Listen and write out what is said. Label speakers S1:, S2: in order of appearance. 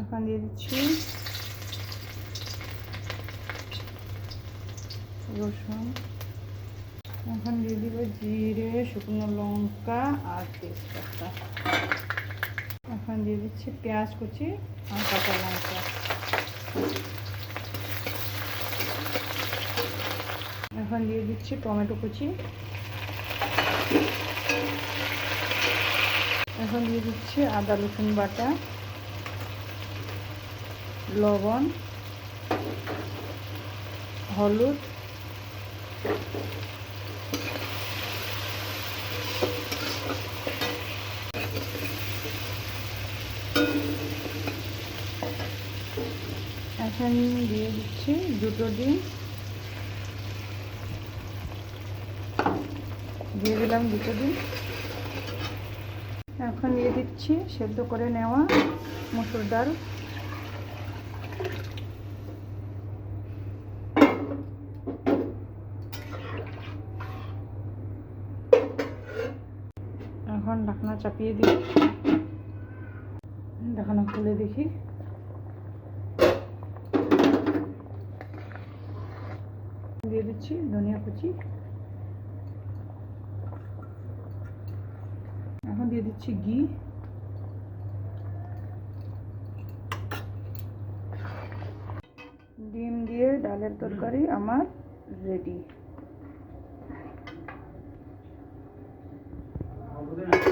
S1: এখন দিয়ে দিচ্ছি রসুন। এখন দিয়ে দিব জিরে, শুকনো লঙ্কা আর তেজপাতা। এখন দিয়ে দিচ্ছি পেঁয়াজ কুচি আর কাঁচা লঙ্কা। এখন দিয়ে দিচ্ছি টমেটো কুচি। এখন দিয়ে দিচ্ছি আদা রসুন বাটা। লবণ, হলুদ এখন দিয়ে দিচ্ছি, দুটো ডিম। দিয়ে দিলাম দুটো ডিম। এখন দিয়ে দিচ্ছি, সেদ্ধ করে নেওয়া মসুর ডাল। এখন ঢাকনা চাপিয়ে দিই। ঢাকনা খুলে দেখি। দিয়ে দিচ্ছি ধনিয়া কুচি। এখন দিয়ে দিচ্ছি ঘি। ডিম দিয়ে ডালের তরকারি আমার রেডি oldu going to...